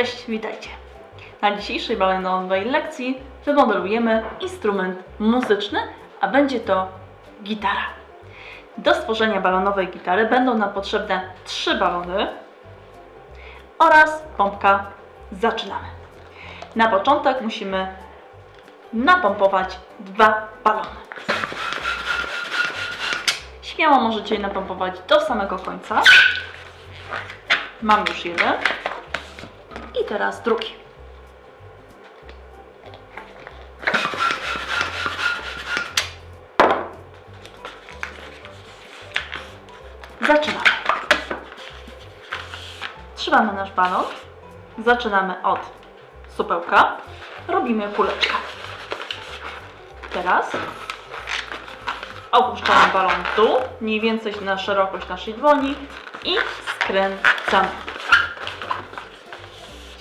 Cześć, witajcie. Na dzisiejszej balonowej lekcji wymodelujemy instrument muzyczny, a będzie to gitara. Do stworzenia balonowej gitary będą nam potrzebne trzy balony oraz pompka. Zaczynamy. Na początek musimy napompować dwa balony. Śmiało możecie je napompować do samego końca. Mam już jeden. Teraz drugi. Zaczynamy. Trzymamy nasz balon. Zaczynamy od supełka. Robimy kuleczkę. Teraz opuszczamy balon dół, mniej więcej na szerokość naszej dłoni i skręcamy.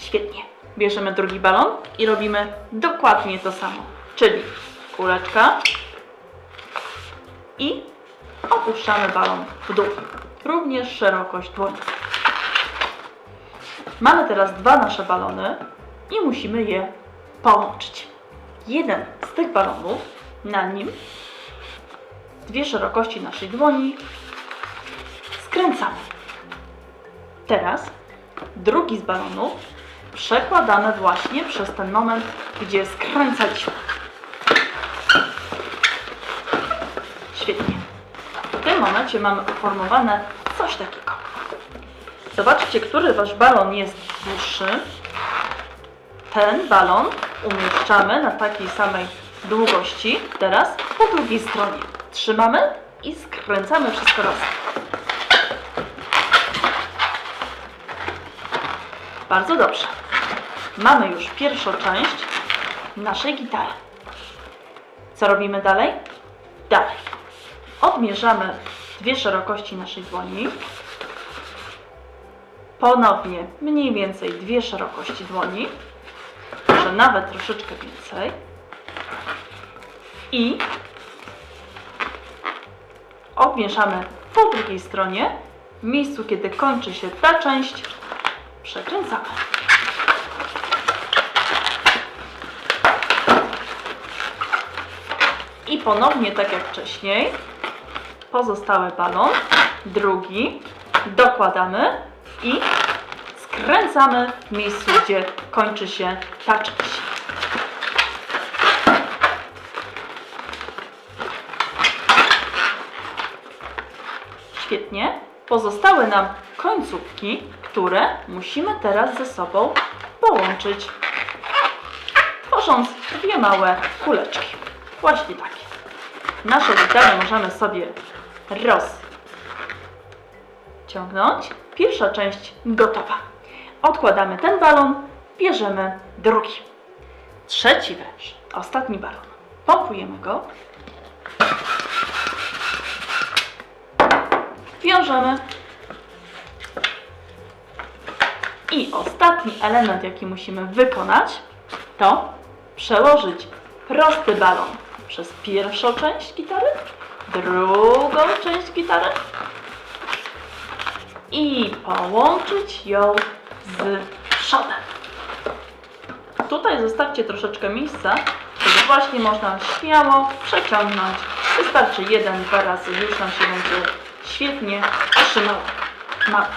Świetnie. Bierzemy drugi balon i robimy dokładnie to samo. Czyli kuleczka i opuszczamy balon w dół. Również szerokość dłoni. Mamy teraz dwa nasze balony i musimy je połączyć. Jeden z tych balonów, na nim dwie szerokości naszej dłoni skręcamy. Teraz drugi z balonów przekładamy właśnie przez ten moment, gdzie skręcaliśmy. Świetnie. W tym momencie mamy uformowane coś takiego. Zobaczcie, który wasz balon jest dłuższy. Ten balon umieszczamy na takiej samej długości. Teraz po drugiej stronie. Trzymamy i skręcamy wszystko razem. Bardzo dobrze. Mamy już pierwszą część naszej gitary. Co robimy dalej? Dalej. Odmierzamy dwie szerokości naszej dłoni. Ponownie mniej więcej dwie szerokości dłoni. Może nawet troszeczkę więcej. I obmieszamy po drugiej stronie. W miejscu, kiedy kończy się ta część, przekręcamy. I ponownie, tak jak wcześniej, pozostały balon, drugi, dokładamy i skręcamy w miejscu, gdzie kończy się ta część. Świetnie. Pozostały nam końcówki, które musimy teraz ze sobą połączyć, tworząc dwie małe kuleczki. Właśnie takie. Nasze gitary możemy sobie rozciągnąć. Pierwsza część gotowa. Odkładamy ten balon, bierzemy drugi. Trzeci wręcz, ostatni balon. Pompujemy go. Wiążemy. I ostatni element, jaki musimy wykonać, to przełożyć prosty balon przez pierwszą część gitary, drugą część gitary i połączyć ją z przodem. Tutaj zostawcie troszeczkę miejsca, żeby właśnie można śmiało przeciągnąć. Wystarczy jeden, dwa razy, już nam się będzie świetnie trzymał mapę.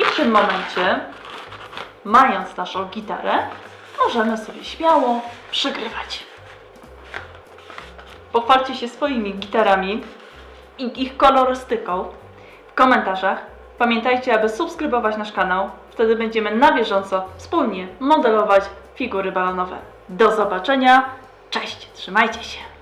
I w tym momencie, mając naszą gitarę, możemy sobie śmiało przygrywać. Pochwalcie się swoimi gitarami i ich kolorystyką w komentarzach. Pamiętajcie, aby subskrybować nasz kanał. Wtedy będziemy na bieżąco wspólnie modelować figury balonowe. Do zobaczenia. Cześć, trzymajcie się.